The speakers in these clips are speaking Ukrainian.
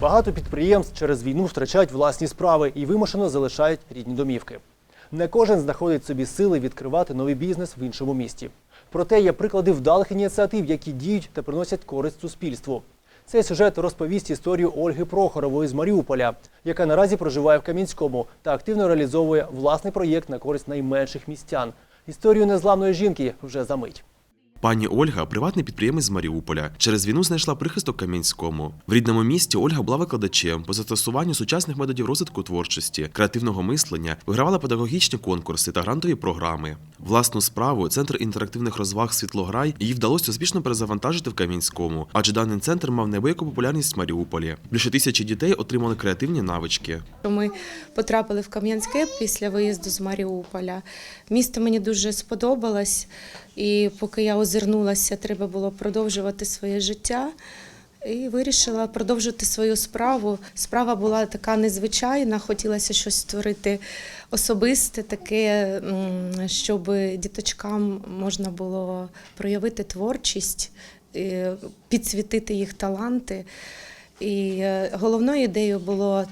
Багато підприємств через війну втрачають власні справи і вимушено залишають рідні домівки. Не кожен знаходить собі сили відкривати новий бізнес в іншому місті. Проте є приклади вдалих ініціатив, які діють та приносять користь суспільству. Цей сюжет розповість історію Ольги Прохорової з Маріуполя, яка наразі проживає в Кам'янському та активно реалізовує власний проєкт на користь найменших містян. Історію незламної жінки вже за мить. Пані Ольга приватний підприємець з Маріуполя. Через війну знайшла прихисток Кам'янському. В рідному місті Ольга була викладачем по застосуванню сучасних методів розвитку творчості, креативного мислення, вигравала педагогічні конкурси та грантові програми. Власну справу центр інтерактивних розваг Світлограй їй вдалося успішно перезавантажити в Кам'янському, адже даний центр мав неабияку популярність в Маріуполі. Більше тисячі дітей отримали креативні навички. Ми потрапили в Кам'янське після виїзду з Маріуполя. Місто мені дуже сподобалось, і поки я озирнулася, треба було продовжувати своє життя. І вирішила продовжити свою справу. Справа була така незвичайна, хотілося щось створити особисте, таке, щоб діточкам можна було проявити творчість, е, підсвітити їх таланти. І е, головною ідеєю було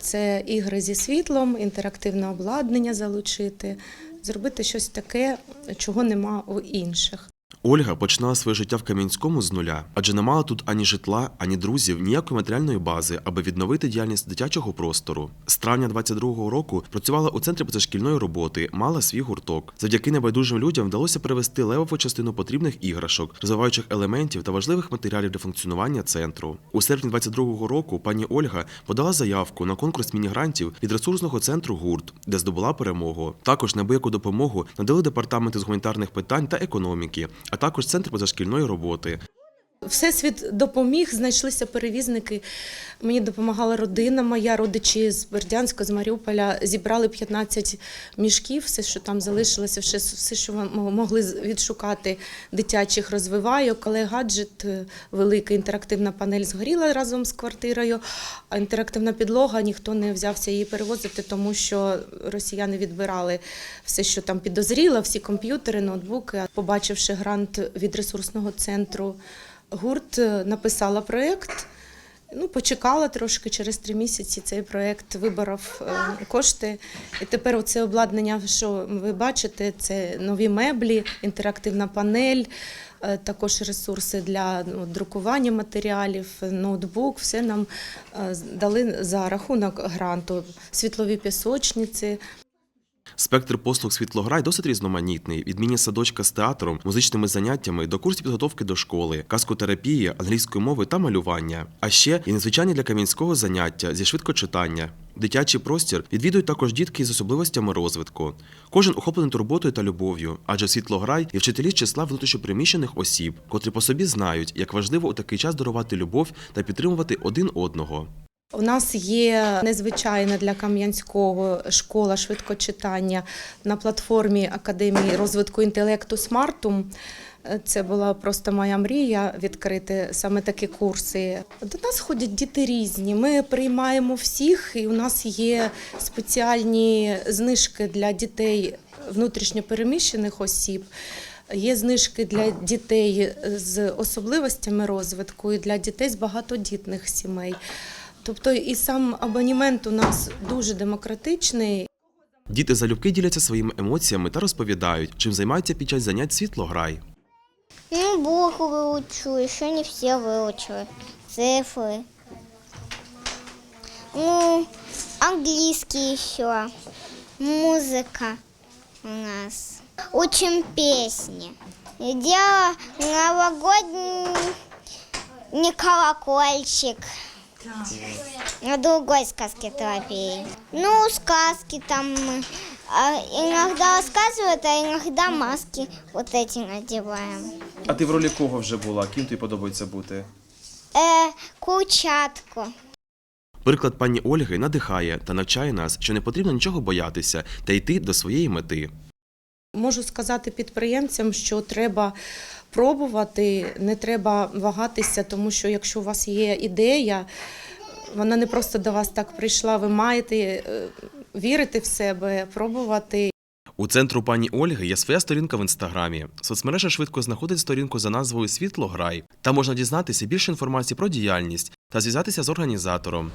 це ігри зі світлом, інтерактивне обладнання залучити, зробити щось таке, чого нема у інших. Ольга починала своє життя в Кам'янському з нуля, адже не мала тут ані житла, ані друзів, ніякої матеріальної бази, аби відновити діяльність дитячого простору. З травня 22-го року працювала у центрі позашкільної роботи, мала свій гурток. Завдяки небайдужим людям вдалося перевести левову частину потрібних іграшок, розвиваючих елементів та важливих матеріалів для функціонування центру. У серпні 22-го року пані Ольга подала заявку на конкурс міні-грантів від ресурсного центру гурт, де здобула перемогу. Також неабияку допомогу надали департаменти з гуманітарних питань та економіки, а також центр позашкільної роботи. Всесвіт допоміг, знайшлися перевізники. Мені допомагала родина моя, родичі з Бердянська, з Маріуполя. Зібрали 15 мішків, все, що там залишилося, все, що могли відшукати дитячих розвивайок. Але гаджет е, великий, інтерактивна панель згоріла разом з квартирою, а інтерактивна підлога ніхто не взявся її перевозити, тому що росіяни відбирали все, що там підозріло, всі комп'ютери, ноутбуки. Побачивши грант від ресурсного центру. Гурт е, написала проєкт. Ну, почекала трошки через три місяці. Цей проєкт виборов е, кошти. І тепер оце обладнання, що ви бачите, це нові меблі, інтерактивна панель, е, також ресурси для ну, друкування матеріалів, ноутбук. Все нам дали за рахунок гранту, світлові пісочниці. Спектр послуг Світлограй досить різноманітний: від міні-садочка з театром, музичними заняттями до курсів підготовки до школи, каскотерапії, англійської мови та малювання. А ще і незвичайні для кам'янського заняття зі швидкочитання. Дитячий простір відвідують також дітки з особливостями розвитку. Кожен охоплений турботою та любов'ю, адже світлограй і вчителі з числа внутрішньопереміщених осіб, котрі по собі знають, як важливо у такий час дарувати любов та підтримувати один одного. У нас є незвичайна для Кам'янського школа швидкочитання на платформі Академії розвитку інтелекту Смартум. Це була просто моя мрія відкрити саме такі курси. До нас ходять діти різні. Ми приймаємо всіх, і у нас є спеціальні знижки для дітей внутрішньопереміщених осіб. Є знижки для дітей з особливостями розвитку і для дітей з багатодітних сімей. Тобто і сам абонімент у нас дуже демократичний. Діти залюбки діляться своїми емоціями та розповідають, чим займаються під час занять світлограй. Ну, буквы выучу, еще не все выучила. Цифры. Ну, английский еще. Музыка у нас. Учим песни. И делала новогодний не колокольчик. На другой сказке терапии. Ну, сказки там мы а, иногда рассказывают, а иногда маски вот эти надеваем. А ти в ролі кого вже була? Ким тобі подобається бути? Э, курчатку. Приклад пані Ольги надихає та навчає нас, що не потрібно нічого боятися та йти до своєї мети. Можу сказати підприємцям, що треба пробувати, не треба вагатися, тому що якщо у вас є ідея, вона не просто до вас так прийшла, ви маєте е, вірити в себе, пробувати. У центру пані Ольги є своя сторінка в інстаграмі. Соцмережа швидко знаходить сторінку за назвою Світлограй. Там можна дізнатися більше інформації про діяльність та зв'язатися з організатором.